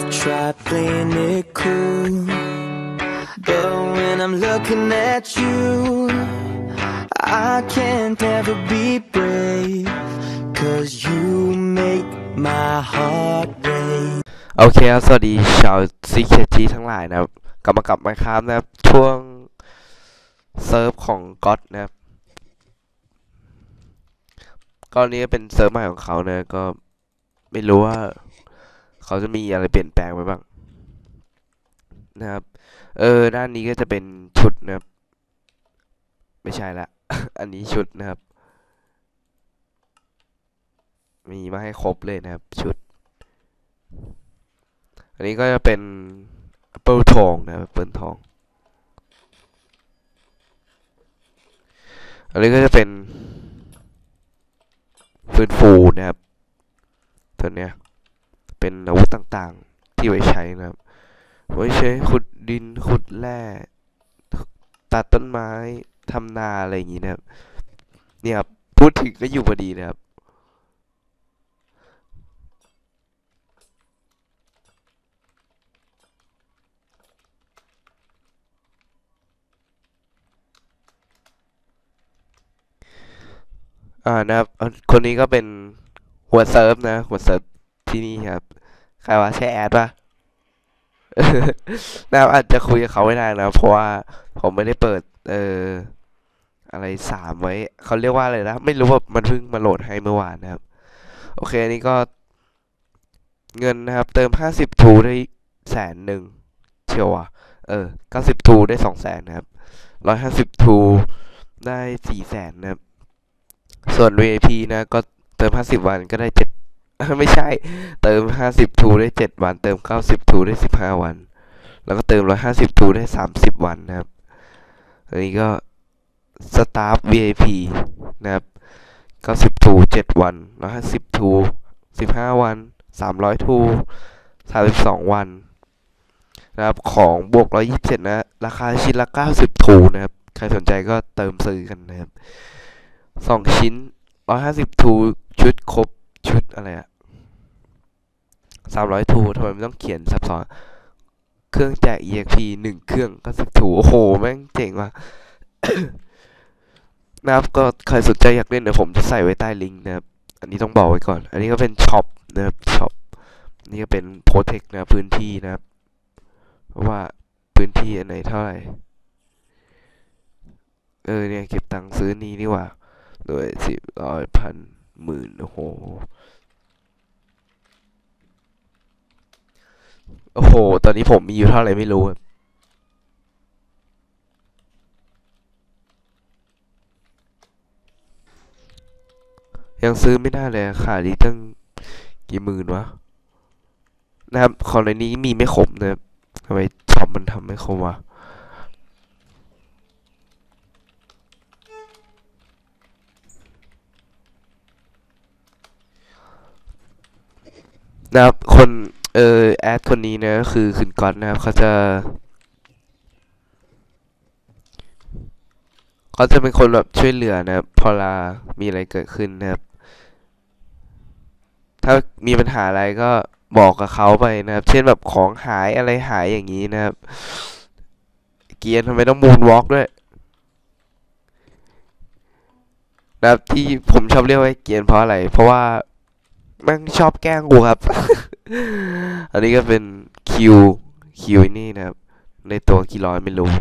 I've tried playing it cool. But when I'm looking at you, I can't ever be brave. Cause you make my heart race. โอเคครับ สวัสดีชาว CKG ทั้งหลายนะครับ กลับมากับมาครับนะครับ ช่วงเซิร์ฟของก็ d นะครับก็นี้เป็นเซิร์ฟใหม่ของเขานะ ก็ไม่รู้ว่า เขาจะมีอะไรเปลี่ยนแปลงไปบ้างนะครับ เออ ด้านนี้ก็จะเป็นชุดนะครับ ไม่ใช่ละ อันนี้ชุดนะครับ มีมาให้ครบเลยนะครับ ชุด อันนี้ก็จะเป็นปเปิลทองนะครับปเปิลทอง อันนี้ก็จะเป็นฟืนฟูนะครับ ตัวเนี้ย เป็นอาวุธต่างๆ ที่ไว้ใช้นะครับ ไว้ใช้ขุดดินขุดแร่ตัดต้นไม้ทำนาอะไรอย่างงี้นะครับ เนี่ยครับพูดถึงก็อยู่พอดีนะครับอ่านะครับคนนี้ก็เป็นหัวเซิร์ฟนะ หัวเซิร์ฟ ที่นี่ครับ ใครวะใช่แอดปะนะอาจจะคุยกับเขาไม่ได้นะเพราะว่าผมไม่ได้เปิด เอออะไรสามไว้เขาเรียกว่าอะไรนะไม่รู้ว่ามันเพิ่งมาโหลดให้เมื่อวานนะครับ โอเคอันนี้ก็ เงินนะครับ เติมห้าสิบทูได้แสนหนึ่งเชียวว่ะ เออเก้าสิบทูได้สองแสนนะครับร้อยห้าสิบทูได้สี่แสนนะครับ ส่วน VIP นะ ก็เติม50วันก็ได้7 ไม่ใช่ เติม 50 ทูได้ 7 วัน เติม 90 ทูได้ 15 วัน แล้วก็เติม 150 ทูได้ 30 วันนะครับ อันนี้ก็สตาฟ VIP นะครับ90ทู7 วัน 150 ทู 15 วัน 300 ทู 32 วันนะครับ ของบวก 127 นะ ราคาชิ้นละ 90 ทูนะครับ ใครสนใจก็เติมซื้อกันนะครับสองชิ้นร้อยห้าสิบทู ชุดครบชุดอะไรอะ สามร้อยทูทำไมไม่ต้องเขียนซับซ้อนเครื่องแจก EXP หนึ่งเครื่องก็สิบทูโอ้โห แม่งเจ๋งว่ะนะครับก็ใครสนใจอยากเล่นเดี๋ยวผมจะใส่ไว้ใต้ลิงก์นะครับ อันนี้ต้องบอกไว้ก่อน อันนี้ก็เป็นช็อปนะครับช็อปนี่ก็เป็นโปรเทคนะพื้นที่นะครับ ว่าพื้นที่อันไหนเท่าไหร่ เออเนี่ย เก็บตังค์ซื้อนี้นี่ว่าหน่วยสิบร้อยพันหมื่นโอ้โห โอ้โห ตอนนี้ผมมีอยู่เท่าไหร่ไม่รู้ครับยังซื้อไม่ได้เลยขาดอีกตั้งกี่หมื่นวะนะครับของในนี้มีไม่ครบนะครับทำไมช็อปมันทำไม่ครบวะนะครับคน เออแอดคนนี้นะคือคุณก๊อตนะครับเขาจะเขาจะเป็นคนแบบช่วยเหลือนะครับพอลามีอะไรเกิดขึ้นนะครับ ถ้ามีปัญหาอะไรก็บอกกับเขาไปนะครับ เช่นแบบของหายอะไรหายอย่างนี้นะครับ เกียร์ทำไมต้องมูนวอล์กด้วยนะครับที่ผมชอบเรียกว่าเกียร์เพราะอะไร เพราะว่าม่งชอบแกล้งกูครับ อันนี้ก็เป็นคิวคิวนี่นะครับ ในตัวกี่ร้อยไม่รู้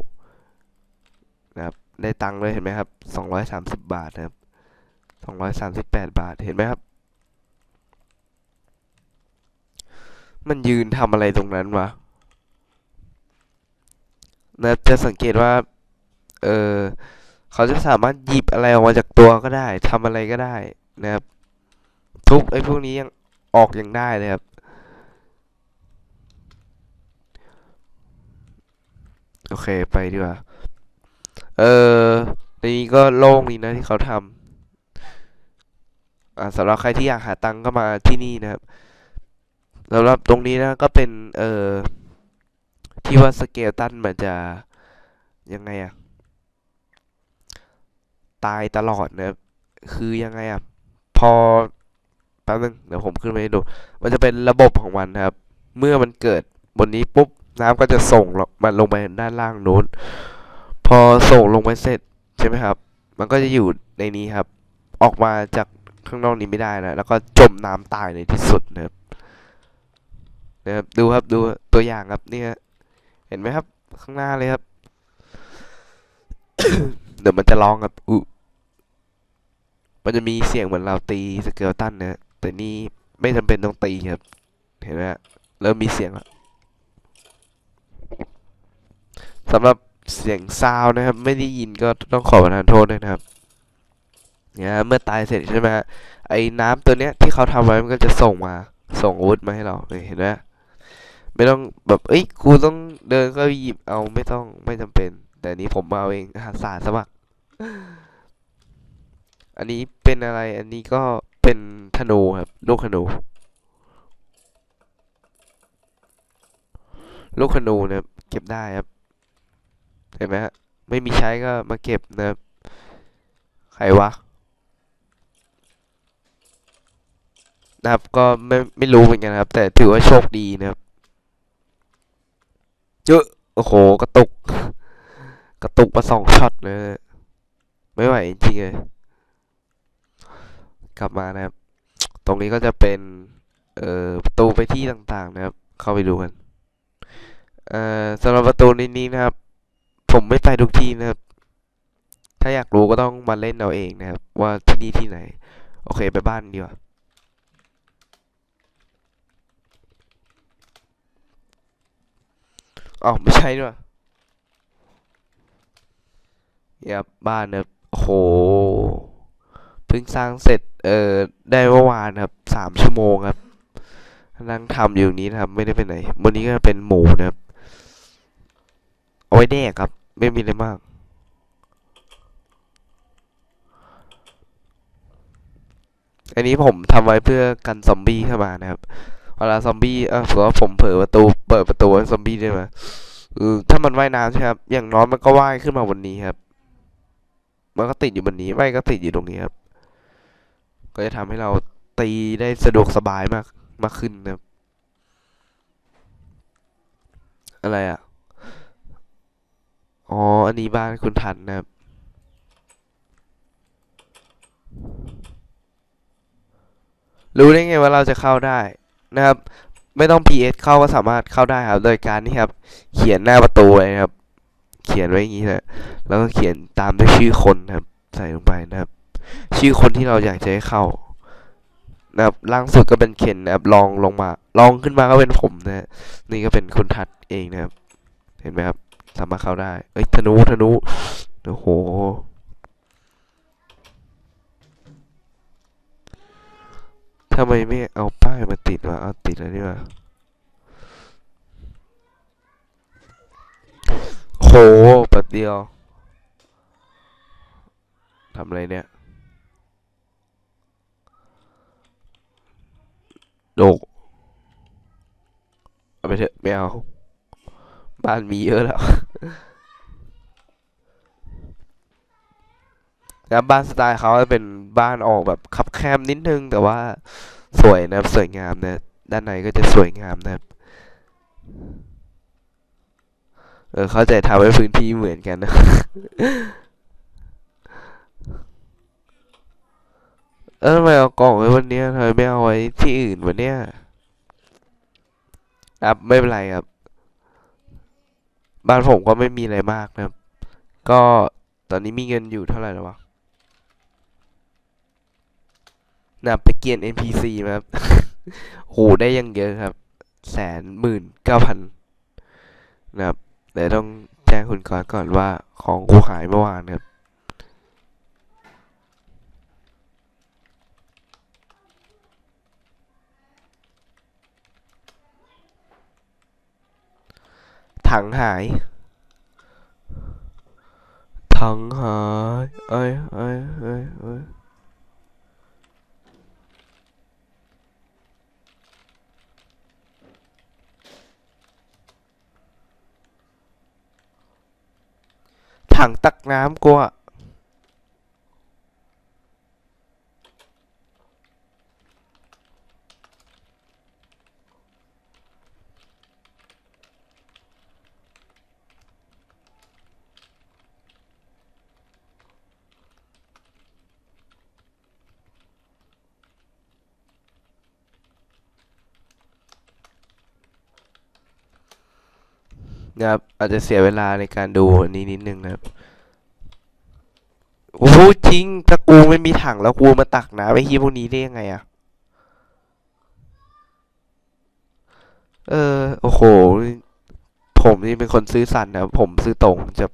นะครับ ได้ตังค์ด้วยเห็นไหมครับสองร้อยสามสิบบาทนะครับสองร้อยสามสิบแปดบาทเห็นไหมครับ มันยืนทำอะไรตรงนั้นวะนะจะสังเกตว่า เออเขาจะสามารถหยิบอะไรออกมาจากตัวก็ได้ทำอะไรก็ได้นะครับ ทุบไอ้พวกนี้ยังออกยังได้เลยครับ โอเคไปดีกว่า เออในนี้ก็โล่งดีนะที่เขาทำอ่าสำหรับใครที่อยากหาตังค์ก็มาที่นี่นะครับสำหรับตรงนี้นะก็เป็น เออที่ว่าสเกลตันมันจะยังไงอะตายตลอดนะครับคือยังไงอะพอแป๊บนึงเดี๋ยวผมขึ้นไปดู มันจะเป็นระบบของมันนะครับ เมื่อมันเกิดบนนี้ปุ๊บ น้ำก็จะส่งมันลงไปด้านล่างนู้น พอส่งลงไปเสร็จใช่ไหมครับ มันก็จะอยู่ในนี้ครับ ออกมาจากข้างนอกนี้ไม่ได้นะ แล้วก็จมน้ำตายในที่สุดนะครับนะครับดูครับดูตัวอย่างครับเนี่ยเห็นไหมครับ ข้างหน้าเลยครับ เดี๋ยวมันจะร้องครับอุมันจะมีเสียงเหมือนเราตีสเกลตันนะแต่นี่ไม่จำเป็นต้องตีครับ เห็นไหมเริ่มมีเสียงแล้ว สำหรับเสียงซาวน์นะครับ ไม่ได้ยินก็ต้องขอประทานโทษด้วยนะครับเนี่ยเมื่อตายเสร็จใช่ไหมฮะไอ้น้ำตัวเนี้ยที่เขาทำไว้มันก็จะส่งมาส่งอาวุธมาให้เราเนี่ยเห็นไหมไม่ต้องแบบเอ้ยกูต้องเดินก็หยิบเอาไม่ต้องไม่จำเป็น แต่นี้ผมเอาเองหาสาสมัคร อันนี้เป็นอะไรอันนี้ก็เป็นธนูครับลูกธนูลูกธนูนะครับเก็บได้ครับ เห็นไหมฮะไม่มีใช้ก็มาเก็บนะครับใครวะนะครับก็ไม่ไม่รู้เหมือนกันครับ แต่ถือว่าโชคดีนะครับเจอโอ้โหกระตุก กระตุกมาสองช็อตเลยไม่ไหวจริงเลยกลับมานะครับ ตรงนี้ก็จะเป็นเอ่อประตูไปที่ต่างๆนะครับ เข้าไปดูกันเอ่อสำหรับประตูในนี้นะครับ ผมไม่ไปทุกที่นะครับ ถ้าอยากรู้ก็ต้องมาเล่นเอาเองนะครับ ว่าที่นี่ที่ไหน โอเคไปบ้านดีกว่าอ๋อไม่ใช่ด้วยเนี่ยครับบ้านนะครับโอ้โหเพิ่งสร้างเสร็จ เอ่อ ได้เมื่อวานครับ สามชั่วโมงครับ นั่งทำอยู่นี้นะครับ ไม่ได้ไปไหน วันนี้ก็เป็นหมูนะครับ เอาไว้แดกครับ ไม่มีอะไรมาก อันนี้ผมทำไว้เพื่อกันซอมบี้เข้ามานะครับเวลาซอมบี้เออสมมติว่าผมเปิดประตู เปิดประตูให้ซอมบี้ได้ไหมเออถ้ามันว่ายน้ำใช่ครับ อย่างน้อยมันก็ว่ายขึ้นมาบนนี้ครับ มันก็ติดอยู่บนนี้ไม่ก็ติดอยู่ตรงนี้ครับ ก็จะทำให้เราตีได้สะดวกสบายมากมากขึ้นนะครับ อะไรอะ อ๋อ อันนี้บ้านคุณทันนะครับ รู้ได้ไงว่าเราจะเข้าได้นะครับ ไม่ต้อง PS เข้าก็สามารถเข้าได้ครับ โดยการนี่ครับ เขียนหน้าประตูไว้นะครับ เขียนไว้อย่างนี้นะแล้วก็เขียนตามด้วยชื่อคนนะครับ ใส่ลงไปนะครับ ชื่อคนที่เราอยากจะให้เข้านะครับล่างสุดก็เป็นเคนนะครับลองลงมา ลองขึ้นมาก็เป็นผมนะฮะนี่ก็เป็นคุณทัดเองนะครับ เห็นไหมครับ สามารถเข้าได้ เอ้ยธนูธนูโอ้โหทำไมไม่เอาป้ายมาติดวะเอาติดแล้วนี่วะโหแป๊บเดียวทำอะไรเนี่ยโดกเอาไปเถอะไม่เอา บ้านมีเยอะแล้วแล้วบ้านสไตล์เขาจะเป็นบ้านออกแบบคับแคบนิดนึง แต่ว่าสวยนะครับสวยงามนะด้านในก็จะสวยงามนะครับเออเข้าใจทำให้พื้นที่เหมือนกันนะเออทำไมเอากล่องไว้วันเนี้ยทำไมไม่เอาไว้ที่อื่นวันเนี้ยครับไม่เป็นไรครับ บ้านผมก็ไม่มีอะไรมากนะครับ ก็ตอนนี้มีเงินอยู่เท่าไหร่แล้ววะนะไปเกียน NPC มาครับโหได้ยังเยอะครับ แสนหมื่นเก้าพันนะครับ แต่ต้องแจ้งคุณก่อนก่อนว่าของกูหายเมื่อวานครับ ถังหายถังหายเอ้ยเอ้ยเอ้ยเอ้ยถังตัก นะครับอาจจะเสียเวลาในการดูอันนี้นิดนึงนะครับโอ้จริงถ้ากูไม่มีถังแล้วกูมาตักน้ำไอ้ที่พวกนี้ได้ยังไงอะเออโอ้โห ผมนี่เป็นคนซื้อสัตย์นะผมซื้อตรงจะ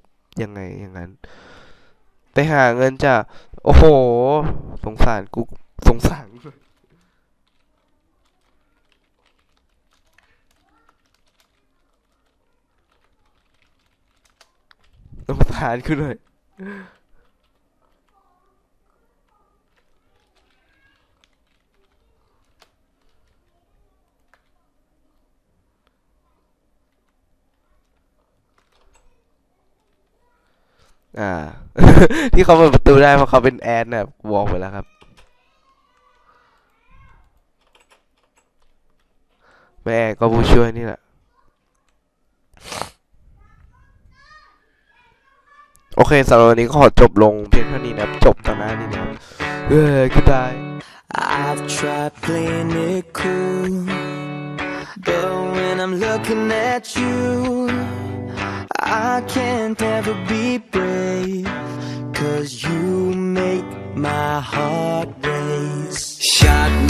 ยังไงอย่างนั้น ไปหาเงินจากโอ้โห สงสารกูสงสาร สงสารกูหน่อยอ่า ที่เขาเปิดประตูได้เพราะเขาเป็นแอนนะครับวอลไปแล้วครับแม่ก็ผู้ช่วยนี่แหละ โอเคสำหรับวันนี้ก็ขอจบลงเพียงเท่านี้นะครับ จบตอนหน้านี้นะครับเออ goodbye I've tried playing it cool, but when I'm looking at you, I can't ever be brave, cause you make my heart race. shot